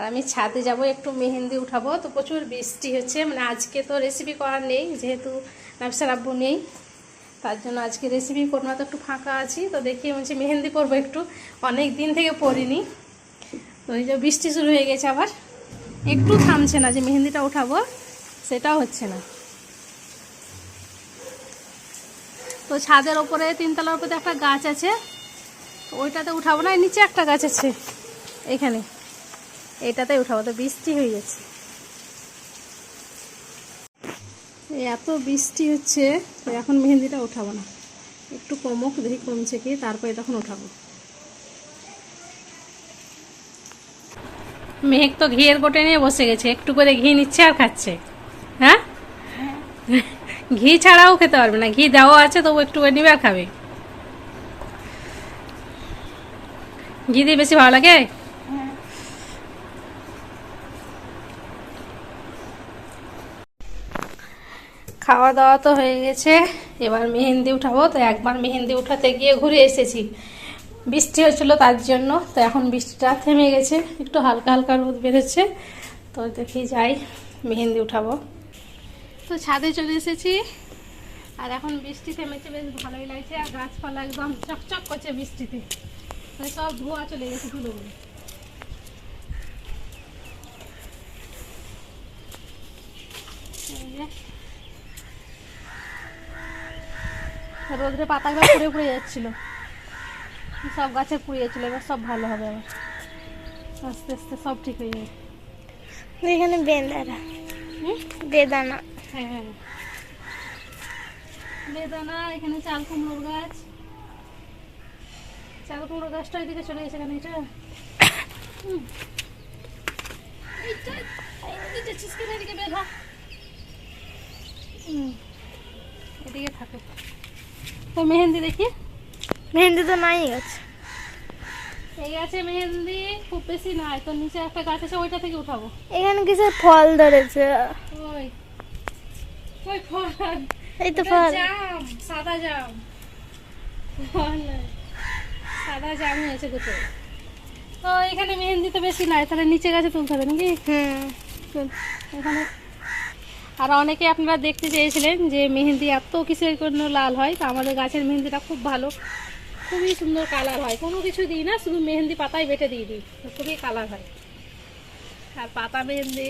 আর আমি ছাদে যাব, একটু মেহেন্দি উঠাবো। তো প্রচুর বৃষ্টি হচ্ছে। মানে আজকে তো রেসিপি করার নেই, যেহেতু নাফসার আব্বু নেই। তার জন্য আজকে রেসিপি করব তো একটু ফাঁকা আছি। তো দেখি বলছি, মেহেন্দি করব একটু। অনেক দিন থেকে পড়িনি। তো এই যে বৃষ্টি শুরু হয়ে গেছে আবার। একটু থামছে না যে মেহেন্দিটা উঠাবো, সেটাও হচ্ছে না। তো ছাদের ওপরে তিনতলার ওপরে একটা গাছ আছে। ওইটাতে উঠাবো না নিচে একটা গাছ আছে, এখানে। এইটাতে উঠাবো তো বৃষ্টি হয়ে গেছে। এত বৃষ্টি হচ্ছে এখন মেহেন্দিটা উঠাবো না। একটু কমক, দেখি কমছে কি, তারপরে তখন উঠাবো। মেহেক তো ঘিয়ের গোটে নিয়ে বসে গেছে, একটু করে ঘি নিচ্ছে আর খাচ্ছে। হ্যাঁ? ঘি ছাড়াও খেতে পারবে না, ঘি দেওয়া আছে, তবু একটু করে নিবে আর খাবে। ঘি দিয়ে বেশি ভালো লাগে? খাওয়া দাওয়া তো হয়ে গেছে। এবার মেহেন্দি উঠাবো। তো একবার মেহেন্দি উঠাতে গিয়ে ঘুরে এসেছি। বৃষ্টি হচ্ছিল তার জন্য। তো এখন বৃষ্টিটা থেমে গেছে। একটু হালকা হালকা রোদ বেরোচ্ছে। তো দেখি যাই, মেহেন্দি উঠাবো। তো ছাদে চলে এসেছি। আর এখন বৃষ্টি থেমেছে, বেশ ভালোই লাগছে। আর গাছপালা একদম চকচক করছে বৃষ্টিতে। মানে সব ধোয়া চলে গেছে ধুলোগুলো। এই যে রোদ্রে পাতাগুলো পুড়ে পুড়ে যাচ্ছিল। সব গাছে পুড়ে যাচ্ছিল এবার সব ভালো হবে আবার। আস্তে আস্তে সব ঠিক হয়ে যাবে। এখানে বেদানা? বেদানা। হ্যাঁ হ্যাঁ বেদানা এখানে চাল কুমড়োর গাছ। চাল কুমড়ো গাছটা ওইদিকে চলে গেছে এখানে এটা? এদিকে থাকো। তো মেহেন্দি দেখি। মেহেন্দি তো নাই গেছে। এই গাছে মেহেন্দি খুব বেশি নাই তো নিচে একটা গাছ আছে ওইটা থেকে উঠাবো। এখানে কিছু ফল ধরেছে। ওই ওই ফল। এই তো ফল। জাম সাদা জাম। ফল সাদা জাম হয়েছে তো এখানে মেহেন্দি তো বেশি নাই তাহলে নিচে গাছে তুলতে হবে নাকি? চল, এখানে আর অনেকে আপনারা দেখতে চেয়েছিলেন যে মেহেন্দি এত কিসের জন্য লাল হয়? তো আমাদের গাছের মেহেন্দিটা খুব ভালো। খুবই সুন্দর কালার হয়। কোনো কিছু দিই না শুধু মেহেন্দি পাতায় বেটে দিয়ে দিই। খুবই কালার হয়। আর পাতা মেহেন্দি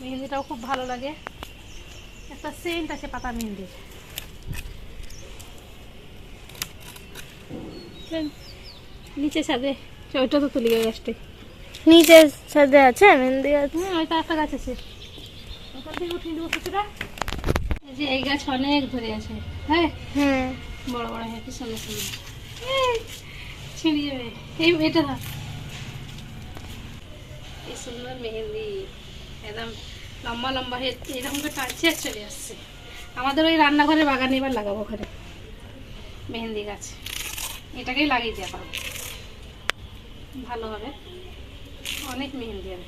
মেহেন্দিটাও খুব ভালো লাগে। একটা সেন্ট আছে পাতা মেহেন্দির। নিচে সাদে ওইটা তো তুলি গাছটি নিচে সাথে আছে মেহেন্দি গাছ হুম ওইটা একটা গাছ আছে। ওখান থেকে উঠিয়ে দেবো কিছুটা এই যে এই গাছ অনেক ধরে আছে হ্যাঁ? হুম বড় বড় হ্যাঁ ছিঁড়ে যাবে এই এটা এই সুন্দর মেহেন্দি। একদম লম্বা লম্বা হয়ে এরকম করে টানছে আর চলে আসছে। আমাদের ওই রান্নাঘরের বাগানে এবার লাগাবো ওখানে মেহেন্দি গাছ। এটাকেই লাগিয়ে দেওয়া ভালো হবে। অনেক মেহেন্দি হবে।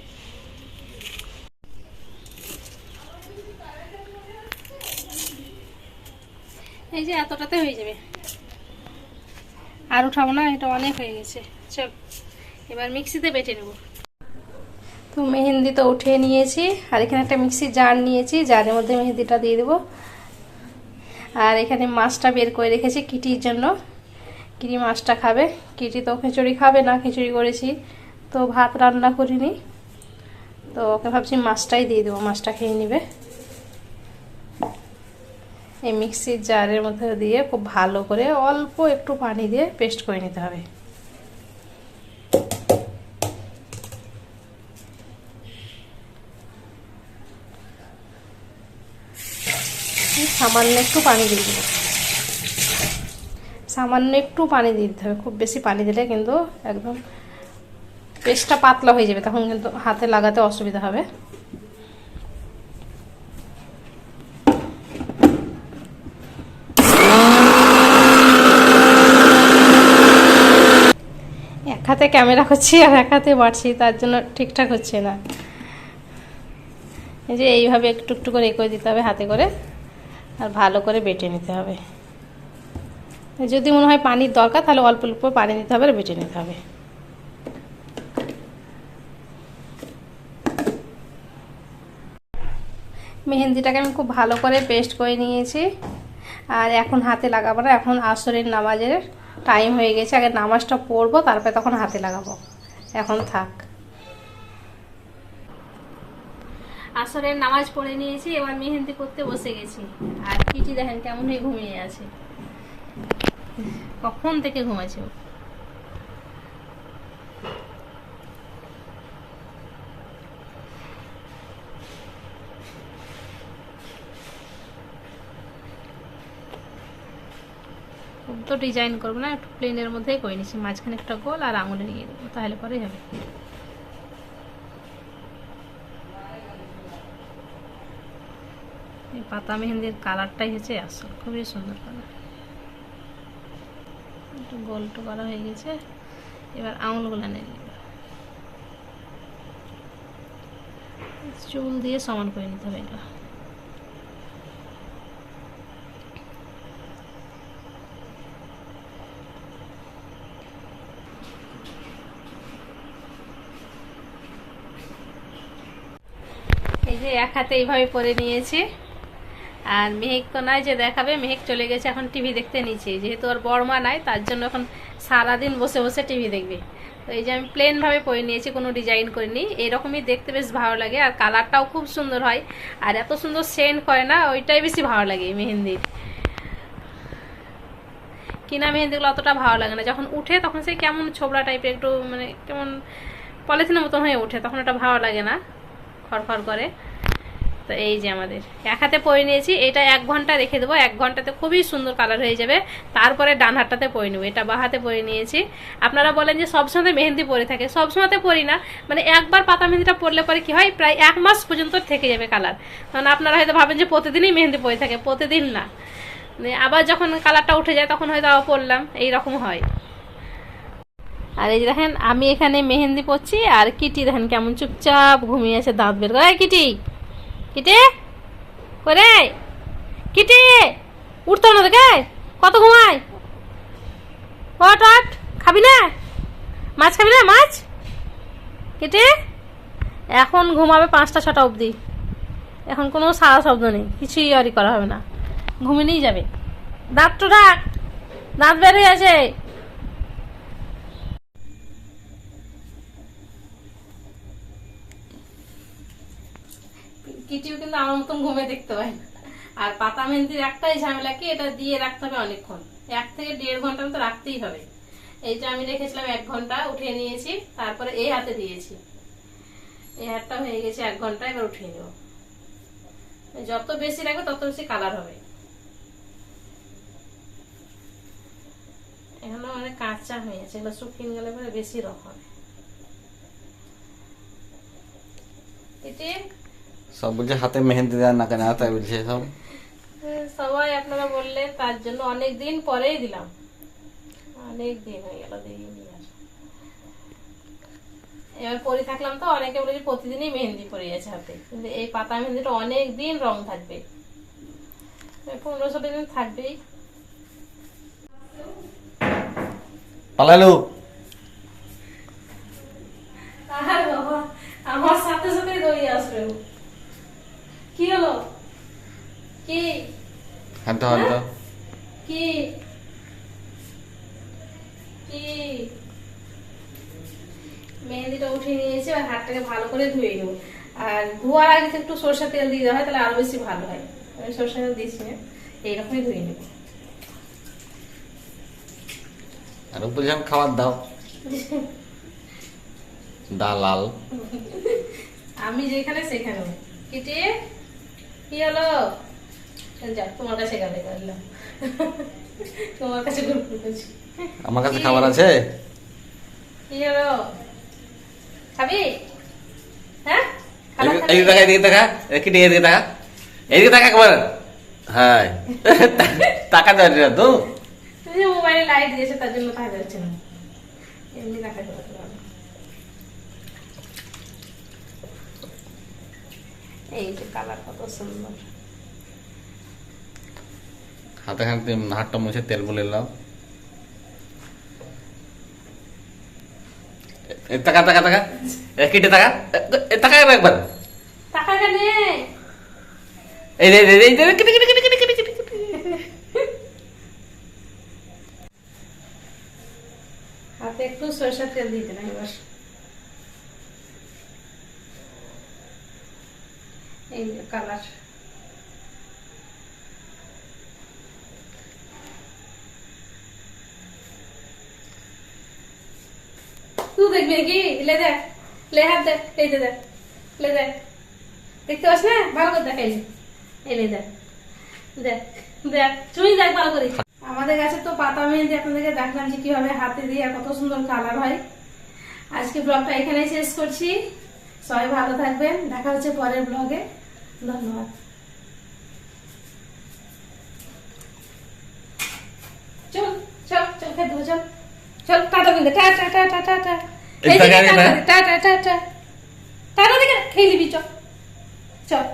এই যে এতটাতে হয়ে যাবে। আর উঠাবো না, এটা অনেক হয়ে গেছে। চল, এবার মিক্সিতে বেটে নেব। তো মেহেন্দি তো উঠিয়ে নিয়েছি, আর এখানে একটা মিক্সি জার নিয়েছি, জারের মধ্যে মেহেন্দিটা দিয়ে দেবো। আর এখানে মাছটা বের করে রেখেছি কিটির জন্য। কিটি মাছটা খাবে, কিটি তো খিচুড়ি খাবে না, খিচুড়ি করেছি। তো ভাত রান্না করিনি। তো ওকে ভাবছি মাছটাই দিয়ে দেবো, মাছটা খেয়ে নেবে। এই মিক্সির জারের মধ্যে দিয়ে খুব ভালো করে অল্প একটু পানি দিয়ে পেস্ট করে নিতে হবে। সামান্য একটু পানি দিয়ে দেবো। সামান্য একটু পানি দিয়ে দিতে হবে। খুব বেশি পানি দিলে কিন্তু একদম পেস্টটা পাতলা হয়ে যাবে, তখন কিন্তু হাতে লাগাতে অসুবিধা হবে। হাতে ক্যামেরা করছি আর এক হাতে বাড়ছি, তার জন্য ঠিকঠাক হচ্ছে না। এই যে এইভাবে একটু একটু করে এ করে দিতে হবে হাতে করে, আর ভালো করে বেটে নিতে হবে। যদি মনে হয় পানির দরকার, তাহলে অল্প অল্প পানি দিতে হবে আর বেটে নিতে হবে। মেহেন্দিটাকে আমি খুব ভালো করে পেস্ট করে নিয়েছি। আর এখন হাতে লাগাবো না, এখন আসরের নামাজের টাইম হয়ে গেছে, আগে নামাজটা পড়ব, তারপরে তখন হাতে লাগাবো। এখন থাক। আসরের নামাজ পড়ে নিয়েছি, এবার মেহেন্দি করতে বসে গেছি। আর কিটি দেখেন, কেমন হয়ে ঘুমিয়ে আছে? কখন থেকে ঘুমাচ্ছে তো ডিজাইন করব না, একটু প্লেনের মধ্যেই করে নিচ্ছি, মাঝখানে একটা গোল আর আঙুলে নিয়ে দেবো তাহলে পরেই হবে। পাতা মেহেন্দির কালারটাই হচ্ছে আসল, খুবই সুন্দর কালার। একটু গোলটো করা হয়ে গেছে, এবার আঙুলগুলো নিয়ে চুল দিয়ে সমান করে নিতে হবে এটা এই যে এক হাতে এইভাবে পরে নিয়েছি। আর মেহেক তো নাই যে দেখাবে, মেহেক চলে গেছে এখন টিভি দেখতে নিচে। যেহেতু ওর বড়মা নাই, তার জন্য এখন সারাদিন বসে বসে টিভি দেখবে। তো এই যে আমি প্লেনভাবে পরে নিয়েছি, কোনো ডিজাইন করিনি। এরকমই দেখতে বেশ ভালো লাগে আর কালারটাও খুব সুন্দর হয়। আর এত সুন্দর সেন্ট করে না, ওইটাই বেশি ভালো লাগে মেহেন্দির। কিনা মেহেন্দিগুলো অতটা ভালো লাগে না। যখন উঠে তখন সে কেমন ছোবড়া টাইপের একটু মানে কেমন পলিথিনের মতন হয়ে ওঠে, তখন ওটা ভালো লাগে না। খড়খড় করে। তো এই যে আমাদের। এক হাতে পরে নিয়েছি, এটা এক ঘণ্টা রেখে দেবো, এক ঘন্টাতে খুবই সুন্দর কালার হয়ে যাবে। তারপরে ডান হাতটাতে পরে নেব, এটা বা হাতে পরে নিয়েছি। আপনারা বলেন যে সবসময় মেহেন্দি পরে থাকে, সবসময়তে পরি না। মানে একবার পাতা মেহেন্দিটা পরলে পরে কি হয়, প্রায় এক মাস পর্যন্ত থেকে যাবে কালার কারণ আপনারা হয়তো ভাবেন যে প্রতিদিনই মেহেন্দি পরে থাকে, প্রতিদিন না। মানে আবার যখন কালারটা উঠে যায়, তখন হয়তো আবার পরলাম, এইরকম হয়। আর এই দেখেন, আমি এখানে মেহেন্দি পরছি, আর কিটি দেখেন কেমন চুপচাপ ঘুমিয়ে আছে, দাঁত বের করে। কিটি! কিটি? করে কিটি? উঠতো না দেখে কত ঘুমায়? ওট ওট খাবি না? মাছ খাবি না? মাছ? কেটে? এখন ঘুমাবে পাঁচটা, ছটা অবধি। এখন কোনো সারা শব্দ নেই। কিছুই আরই করা হবে না। ঘুমিয়েই যাবে। দাঁত তো ডাক দাঁত বের হয়ে আছে। কিটিও কিন্তু আমার মতন ঘুমে দেখতে পাই না। আর পাতা মেহেন্দির একটাই ঝামেলা কি, এটা দিয়ে রাখতে হবে অনেকক্ষণ। এক থেকে দেড় ঘণ্টা তো রাখতেই হবে। এইটা আমি রেখেছিলাম এক ঘণ্টা, উঠিয়ে নিয়েছি, তারপরে এই হাতে দিয়েছি। এই হাতটা হয়ে গেছে এক ঘণ্টা, এবার উঠিয়ে নেব। যত বেশি রাখবে, তত বেশি কালার হবে। এখনও মানে কাঁচা হয়ে আছে, এগুলো শুকিয়ে গেলে পরে বেশি রকম। এটি সব বলছে হাতে মেহেন্দি দেওয়ার না কেন তাই বলছে সব। সবাই আপনারা বললেন তার জন্য অনেক দিন পরেই দিলাম। অনেক দিন হয়ে গেল দিইনি এবার পরে থাকলাম তো অনেকে বলে যে প্রতিদিনই মেহেন্দি পরে যাচ্ছে হাতে। কিন্তু এই পাতা মেহেন্দিটা অনেক দিন রং থাকবে। এই পনেরো ষোলো দিন থাকবেই। পালালো আর বাবা আমার সাথে সাথে দৌড়িয়ে আসবে ও। কি হলো কি হাঁটো হাঁটো কি কি মেহেন্দিটা উঠিয়ে নিয়েছি আর হাতটাকে ভালো করে ধুয়ে নেব। আর ধোয়ার আগে একটু সরষের তেল দিয়ে দেওয়া হয় তাহলে আরও বেশি ভালো হয়। আমি সরষের তেল দিচ্ছি না এইরকমই ধুয়ে নেব। আর বলছিলাম খাবার দাও। দালাল। আমি যেখানে সেখানে। কেটে কি হলো যাক তোমার কাছে গেলে করলাম তোমার কাছে গল্প করছি আমার কাছে খাবার আছে? কি হলো খাবি হ্যাঁ খাবার এদিকে খাবি? এদিকে দেখা এদিকে দেখা এদিকে এদিকে দেখা এদিকে দেখা একবার হ্যাঁ টাকা দেওয়া তো তুমি যে মোবাইলে লাইট দিয়েছে তার জন্য তাই যাচ্ছে না এমনি দেখা যাবে না। এই যে কালার কত সুন্দর হাতে হাতে হাতটা মুছে তেল বলে এলাম এ, টাকা টাকা টাকা এ, টাকা টাকা একবার। টাকা কেনে? এই রে, রে, রে, কেটে, কেটে, কেটে, কেটে, কেটে, কেটে, কেটে। হাতে একটু সরষের তেল দিতে না এবার? এই যে কালার। দেখবি কি? লে দেখ লে হাত দেখ এই দেখ লে দেখ দেখতে পাস না? ভালো করে দেখ, এই লে দেখ দেখ চুই দেখ ভালো করে। আমাদের কাছে তো পাতা মেহেন্দি, আপনাদেরকে দেখলাম যে কীভাবে হাতে দিয়ে কত সুন্দর কালার হয়। আজকে ব্লগটা এখানেই শেষ করছি। সবাই ভালো থাকবেন, দেখা হচ্ছে পরের ব্লগে ধন্যবাদ। চল চল চল, খেতে চল। চল, টাটা দিলে টাটা টাটা টাটা এই টাকা দিলে? টাটা টাটা টাটা টাটা দিকে খেয়ে নিবি চল চল